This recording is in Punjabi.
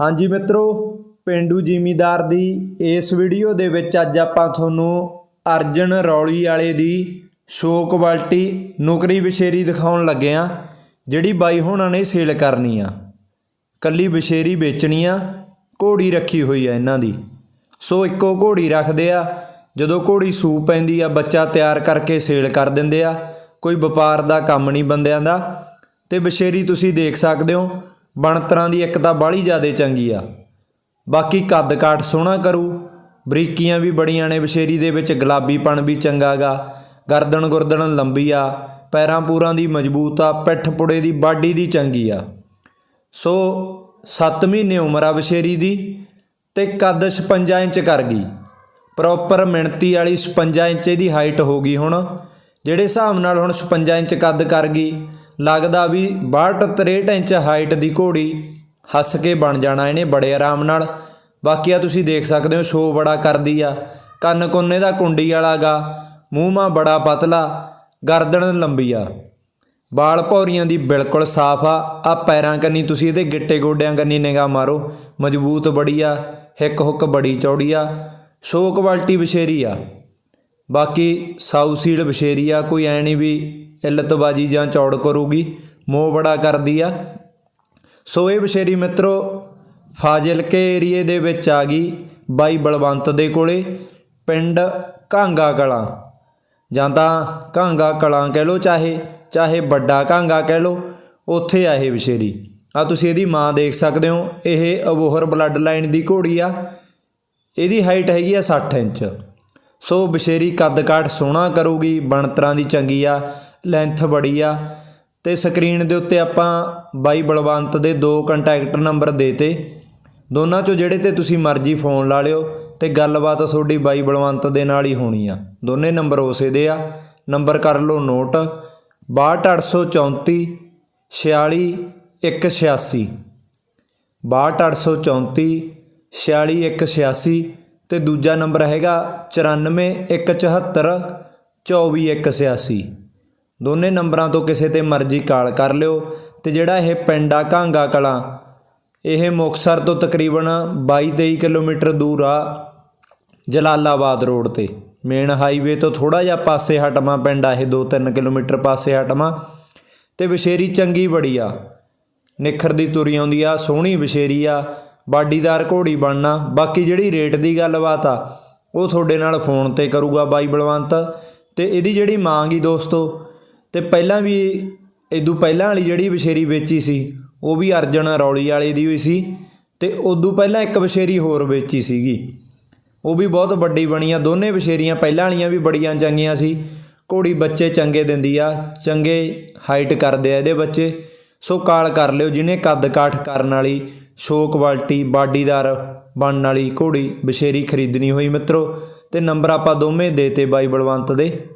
ਹਾਂਜੀ ਮਿੱਤਰੋ, ਪਿੰਡੂ ਜ਼ਿਮੀਦਾਰ ਦੀ ਇਸ ਵੀਡੀਓ ਦੇ ਵਿੱਚ ਅੱਜ ਆਪਾਂ ਤੁਹਾਨੂੰ ਅਰਜਨ ਰੌਲੀ ਵਾਲੇ ਦੀ ਸ਼ੋ ਕੁਆਲਿਟੀ ਨੁਕਰੀ ਵਿਸ਼ੇਰੀ ਦਿਖਾਉਣ ਲੱਗੇ ਆ ਜਿਹੜੀ ਬਾਈ ਹੋਣਾ ਨੇ ਸੇਲ ਕਰਨੀ ਆ। ਕੱਲੀ ਵਿਸ਼ੇਰੀ ਵੇਚਣੀ ਆ, ਘੋੜੀ ਰੱਖੀ ਹੋਈ ਆ ਇਹਨਾਂ ਦੀ। ਸੋ ਇੱਕੋ ਘੋੜੀ ਰੱਖਦੇ ਆ, ਜਦੋਂ ਘੋੜੀ ਸੂ ਪੈਂਦੀ ਆ, ਬੱਚਾ ਤਿਆਰ ਕਰਕੇ ਸੇਲ ਕਰ ਦਿੰਦੇ ਆ, ਕੋਈ ਵਪਾਰ ਦਾ ਕੰਮ ਨਹੀਂ ਬੰਦਿਆਂ ਦਾ। ਤੇ ਵਿਸ਼ੇਰੀ ਤੁਸੀਂ ਦੇਖ ਸਕਦੇ ਹੋ ਬਣਤਰਾਂ ਦੀ ਇੱਕ ਤਾਂ ਬਾਹਲੀ ਜ਼ਿਆਦੇ ਚੰਗੀ ਆ। ਬਾਕੀ ਕੱਦ ਕਾਠ ਸੋਹਣਾ ਕਰੂ, ਬਰੀਕੀਆਂ ਵੀ ਬੜੀਆਂ ਨੇ ਵਿਸ਼ੇਰੀ ਦੇ ਵਿੱਚ ਗੁਲਾਬੀਪਣ ਵੀ ਚੰਗਾਗਾ ਗਰਦਨ ਗੁਰਦਨ ਲੰਬੀ ਆ, ਪੈਰਾਂ ਪੂਰਾਂ ਦੀ ਮਜ਼ਬੂਤ ਆ, ਪਿੱਠ ਪੁੜੇ ਦੀ ਬਾਡੀ ਦੀ ਚੰਗੀ ਆ। ਸੋ 7 ਮਹੀਨੇ ਉਮਰ ਆ ਵਿਸ਼ੇਰੀ ਦੀ ਤੇ ਕੱਦ 56 ਇੰਚ ਕਰ ਗਈ। ਪ੍ਰੋਪਰ ਮਿਣਤੀ ਵਾਲੀ 56 ਇੰਚ ਇਹਦੀ ਹਾਈਟ ਹੋ ਗਈ ਹੁਣ, ਜਿਹੜੇ ਹਿਸਾਬ ਨਾਲ ਹੁਣ 56 ਇੰਚ ਕੱਦ ਕਰ ਗਈ ਲੱਗਦਾ ਵੀ 62 63 ਇੰਚ ਹਾਈਟ ਦੀ ਘੋੜੀ ਹੱਸ ਕੇ ਬਣ ਜਾਣਾ ਇਹਨੇ ਬੜੇ ਆਰਾਮ ਨਾਲ। ਬਾਕੀ ਆ ਤੁਸੀਂ ਦੇਖ ਸਕਦੇ ਹੋ ਸ਼ੋ ਬੜਾ ਕਰਦੀ ਆ। ਕੰਨ ਕੋਨੇ ਦਾ ਕੁੰਡੀ ਵਾਲਾ ਗਾ, ਮੂੰਹ ਮਾ ਬੜਾ ਪਤਲਾ, ਗਰਦਨ ਲੰਬੀ ਆ। ਬਾਲ ਭੌਰੀਆਂ ਦੀ ਬਿਲਕੁਲ ਸਾਫ਼ ਆ। ਆ ਪੈਰਾਂ ਕੰਨੀ ਤੁਸੀਂ ਇਹਦੇ ਗਿੱਟੇ ਗੋਡਿਆਂ ਕੰਨੀ ਨਿਗਾਹ ਮਾਰੋ, ਮਜ਼ਬੂਤ ਬੜੀ ਆ, ਹਿੱਕ ਹੁੱਕ ਬੜੀ ਚੌੜੀ ਆ ਸ਼ੋ ਕੁਆਲਿਟੀ ਵਿਸ਼ੇਰੀ ਆ। ਬਾਕੀ ਸਾਊ ਸੀਲ ਵਿਸ਼ੇਰੀ ਆ, ਕੋਈ ਐ ਨਹੀਂ ਵੀ ਇਲਤਬਾਜੀ ਜਾਂ ਚੌੜ ਕਰੂਗੀ। ਮੋਹ ਬੜਾ ਕਰਦੀ ਆ। ਸੋ ਇਹ ਵਿਸ਼ੇਰੀ ਮਿੱਤਰੋ ਫਾਜ਼ਿਲਕੇ ਏਰੀਏ ਦੇ ਵਿੱਚ ਆ ਗਈ ਬਾਈ ਬਲਵੰਤ ਦੇ ਕੋਲੇ, ਪਿੰਡ ਕਾਂਗਾ ਕਲਾਂ। ਜਾਂ ਤਾਂ ਕਾਂਗਾ ਕਲਾਂ ਕਹਿ ਲੋ ਚਾਹੇ ਚਾਹੇ ਵੱਡਾ ਕਾਂਗਾ ਕਹਿ ਲੋ ਉੱਥੇ ਆ ਇਹ ਵਿਸ਼ੇਰੀ ਆ ਤੁਸੀਂ ਇਹਦੀ ਮਾਂ ਦੇਖ ਸਕਦੇ ਹੋ, ਇਹ ਅਬੋਹਰ ਬਲੱਡ ਲਾਈਨ ਦੀ ਘੋੜੀ ਆ। ਇਹਦੀ ਹਾਈਟ ਹੈਗੀ ਆ 60 ਇੰਚ। ਸੋ ਬਸ਼ੇਰੀ ਕੱਦ ਕਾਠ ਸੋਹਣਾ ਕਰੂਗੀ, ਬਣਤਰਾਂ ਦੀ ਚੰਗੀ ਆ। ਲੈਂਥ ਬੜੀ ਆ ਤੇ ਸਕਰੀਨ ਦੇ ਉੱਤੇ ਆਪਾਂ ਬਾਈ ਬਲਵੰਤ ਦੇ ਦੋ ਕੰਟੈਕਟ ਨੰਬਰ ਦੇਤੇ। ਦੋਨਾਂ ਚੋਂ ਜਿਹੜੇ ਤੇ ਤੁਸੀਂ ਮਰਜ਼ੀ ਫੋਨ ਲਾ ਲਿਓ ਤੇ ਗੱਲਬਾਤ ਤੁਹਾਡੀ ਬਾਈ ਬਲਵੰਤ ਦੇ ਨਾਲ ਹੀ ਹੋਣੀ ਆ। ਦੋਨੇ ਨੰਬਰ ਉਸੇ ਦੇ ਆ। ਨੰਬਰ ਕਰ ਲਓ ਨੋਟ 62834 46 186 62834 46 186 ਤੇ ਦੂਜਾ ਨੰਬਰ ਹੈਗਾ 94174 24186 ਦੋਨੇ ਨੰਬਰਾਂ ਤੋਂ ਕਿਸੇ ਤੇ ਮਰਜ਼ੀ ਕਾਲ ਕਰ ਲਿਓ ਤੇ ਜਿਹੜਾ ਇਹ ਪਿੰਡ ਆ ਕਾਂਗਾ ਕਲਾਂ, ਇਹ ਮੁਕਸਰ ਤੋਂ ਤਕਰੀਬਨ 22-23 ਕਿਲੋਮੀਟਰ ਦੂਰ ਆ ਜਲਾਲਾਬਾਦ ਰੋਡ ਤੇ। ਮੇਨ ਹਾਈਵੇ ਤੋਂ ਥੋੜਾ ਜਿਹਾ ਪਾਸੇ ਹਟਵਾ ਪਿੰਡ ਆ ਇਹ 2-3 ਕਿਲੋਮੀਟਰ ਪਾਸੇ ਹਟਵਾ ਤੇ ਵਿਸ਼ੇਰੀ ਚੰਗੀ ਬੜੀ ਆ। ਨਿਖਰਦੀ ਤੁਰੀ ਆਉਂਦੀ ਆ, ਸੋਹਣੀ ਵਿਸ਼ੇਰੀ ਆ, ਬਾਡੀਦਾਰ ਘੋੜੀ ਬਣਨਾ, ਬਾਕੀ ਜਿਹੜੀ ਰੇਟ ਦੀ ਗੱਲਬਾਤ ਆ, ਉਹ ਤੁਹਾਡੇ ਨਾਲ ਫੋਨ ਤੇ ਕਰੂਗਾ ਬਾਈ ਬਲਵੰਤ ਤੇ ਇਹਦੀ ਜਿਹੜੀ ਮੰਗ ਹੀ ਦੋਸਤੋ ਅਤੇ ਪਹਿਲਾਂ ਵੀ ਇਦੋਂ ਪਹਿਲਾਂ ਵਾਲੀ ਜਿਹੜੀ ਵਿਸ਼ੇਰੀ ਵੇਚੀ ਸੀ, ਉਹ ਵੀ ਅਰਜਨ ਰੌਲੀ ਵਾਲੇ ਦੀ ਹੋਈ ਸੀ ਅਤੇ ਉਦੋਂ ਪਹਿਲਾਂ ਇੱਕ ਵਿਸ਼ੇਰੀ ਹੋਰ ਵੇਚੀ ਸੀਗੀ। ਉਹ ਵੀ ਬਹੁਤ ਵੱਡੀ ਬਣੀ ਆ। ਦੋਨੇ ਵਿਸ਼ੇਰੀਆਂ ਪਹਿਲਾਂ ਵਾਲੀਆਂ ਵੀ ਬੜੀਆਂ ਚੰਗੀਆਂ ਸੀ। ਘੋੜੀ ਬੱਚੇ ਚੰਗੇ ਦਿੰਦੀ ਆ, ਚੰਗੇ ਹਾਈਟ ਕਰਦੇ ਆ ਇਹਦੇ ਬੱਚੇ। ਸੋ ਕਾਲ ਕਰ ਲਿਓ ਜਿਹਨੇ ਕੱਦ ਕਾਠ ਕਰਨ ਵਾਲੀ ਸ਼ੋ ਕੁਆਲਿਟੀ ਬਾਡੀਦਾਰ ਬਣਨ ਵਾਲੀ ਘੋੜੀ ਵਿਸ਼ੇਰੀ ਖਰੀਦਣੀ ਹੋਈ ਮਿੱਤਰੋ। ਤੇ ਨੰਬਰ ਆਪਾਂ ਦੋਵੇਂ ਦੇਤੇ ਬਾਈ ਬਲਵੰਤ ਦੇ।